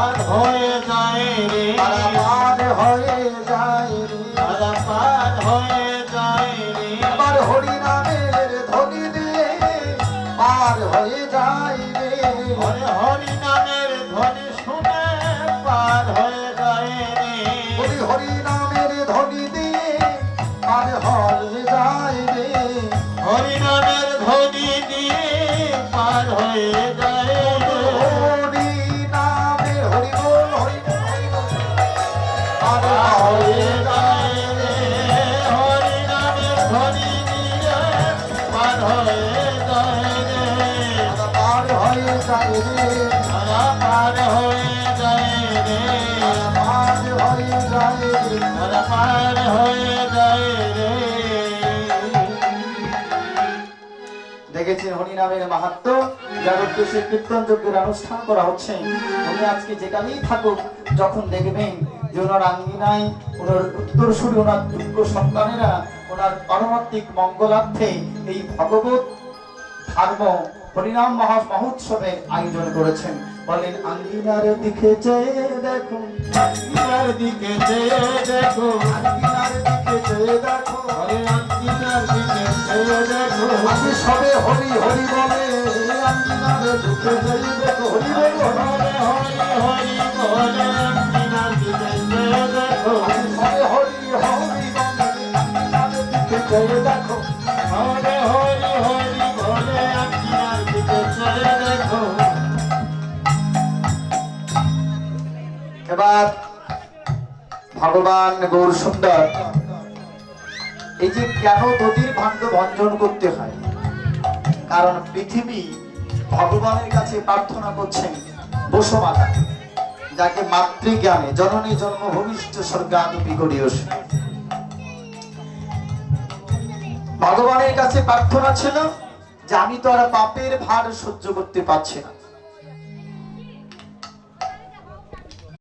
হয়ে যায় রে। পার হয়ে যায় রে। তারা পার হয়ে যায় রে। হরি নামের ধ্বনি দিয়ে পার হয়ে যায় রে। হরে হরি নামের ধ্বনি শুনে পার হয়ে যায় রে। হরি হরি নামের ধ্বনি দিয়ে পার হয়ে যায় রে। হরি নামের ধ্বনি দিয়ে পার হয়ে পার হয়ে যায় দেখেছেন হরিনামের মাহাত্ম, যার উদ্দেশ্যে কীর্তন যজ্ঞের অনুষ্ঠান করা হচ্ছে। উনি আজকে যেখানেই থাকুক, যখন দেখবেন যে ওনার আঙ্গিনায় ওনার উত্তরসূরি, ওনার যোগ্য সন্তানেরা ওনার পারমাত্মিক মঙ্গলার্থে এই ভগবত ধর্ম হরিনাম মহা মহোৎসবের আয়োজন করেছেন। বলেন আঙ্গিনার দিকে চেয়ে দেখুন আঙ্গিনার দিকে চেয়ে দেখো। আঙ্গিনার দিকে চেয়ে দেখো। আঙ্গিনার দিকে চেয়ে দেখো। আমি সবে হরি হরি বলে আঙ্গিনার দিকে চেয়ে দেখো। হরি বল। এবার ভগবান গৌর সুন্দর, এই যে কেন নদীর ভাণ্ড ভঞ্জন করতে হয়? কারণ পৃথিবী ভগবানের কাছে প্রার্থনা করছেন বসুমাতা, যাকে মাতৃজ্ঞানে জননী জন্ম ভবিষ্য স্বর্গাত বিগড়িয়স ভগবানের কাছে প্রার্থনা ছিল যে আমি তো আর পাপের ভার সহ্য করতে পারছি না।